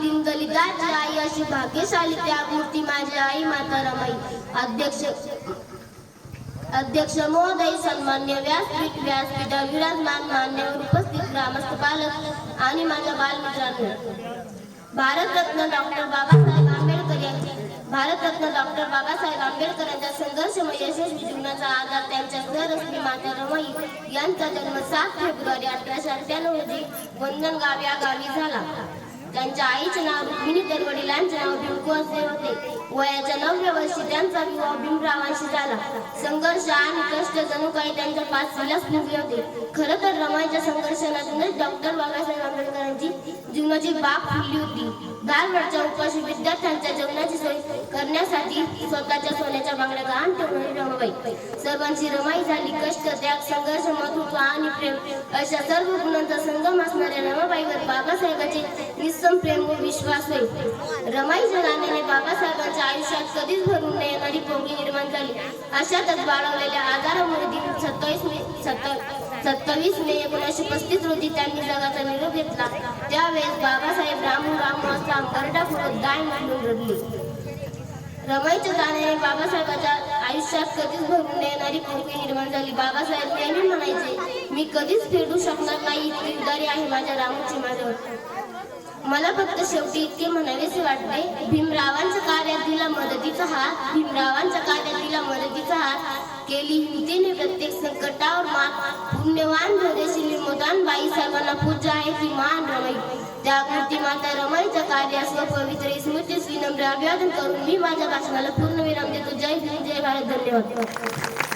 दीनदलिताची आई अशी भाग्यशाली त्यागमूर्ती माझी आई माता रमाई अध्यक्ष अध्यक्ष महोदय सन्मान्य व्यासपीठ व्यासपीठावर विराजमान मान्यवर उपस्थित ग्रामस्थ पालक आणि माझ्या बालमित्रांनो. भारतरत्न डॉक्टर बाबासाहेब आंबेडकर यांचे भारतरत्न डॉक्टर बाबासाहेब आंबेडकर यांच्या संघर्षमय म्हणजे यशस्वी जीवनाचा आधार त्यांच्या सरस्त्री माता रमाई यांचा जन्म सात फेब्रुवारी अठराशे अठ्ठ्याण्णव रोजी वंदनगाव या गावी झाला. त्यांच्या आईचे नाव रुक्मिणी तर वडिलांचे नाव भिमको होते. वयाच्या नवव्या वर्षी त्यांचा विवाह भीमरावांशी झाला. संघर्ष आणि कष्ट जणू काही त्यांच्या पाचवीलाच पुरले होते. खरं तर रमाईच्या संघर्षातूनच डॉक्टर बाबासाहेब आंबेडकरांची जीवनाची बाग फुलली होती. धारवडच्या उपाशी विद्यार्थ्यांच्या जेवणाची सोय करण्यासाठी स्वतःच्या सोन्याच्या बांगड्या गहाण ठेवणारी रमाबाई. सर्वांची रमाई झाली. कष्ट त्याग संघर्ष महत्त्व आणि प्रेम अशा सर्व गुणांचा संगम असणाऱ्या रमाबाईवर बाबासाहेबांचे निस्सम प्रेम विश्वास होईल रमाईच्या गाण्याने बाबासाहेबांच्या आयुष्यात कधीच भरून न येणारी पोंगी निर्माण झाली. अशातच बाळवलेल्या आजारामुळे दिन सत्तावीस मे सत्ता- सत्तावीस मे एकोणीसशे पस्तीस रोजी त्यांनी जगाचा निरोप घेतला. त्यावेळेस बाबासाहेब रामू राम हो वाजता हो गरडापूर्वक गाय म्हणून रडले. रमाईच्या गाण्याने बाबासाहेबांच्या आयुष्यात कधीच भरून न येणारी पोंगी निर्माण झाली. बाबासाहेब नेहमी म्हणायचे मी कधीच फेडू शकणार नाही इतकी उदारी आहे माझ्या रामूची माझ्यावर. मला फक्त शेवटी इतके म्हणावेसे वाटते भीमरावांच्या कार्यात दिला मदतीचा हात भीमरावांच्या कार्यात दिला मदतीचा हात केली हिमतीने प्रत्येक संकटावर मात. पुण्यवान धैर्यशील निर्मोदान बाई सर्वांना पूज्य आहे ती मान रमाई. त्या मूर्ती माता रमाईच्या कार्यास व पवित्र स्मृतीस विनम्र अभिवादन करून मी माझ्या भाषणाला पूर्ण विराम देतो. जय हिंद जय भारत धन्यवाद.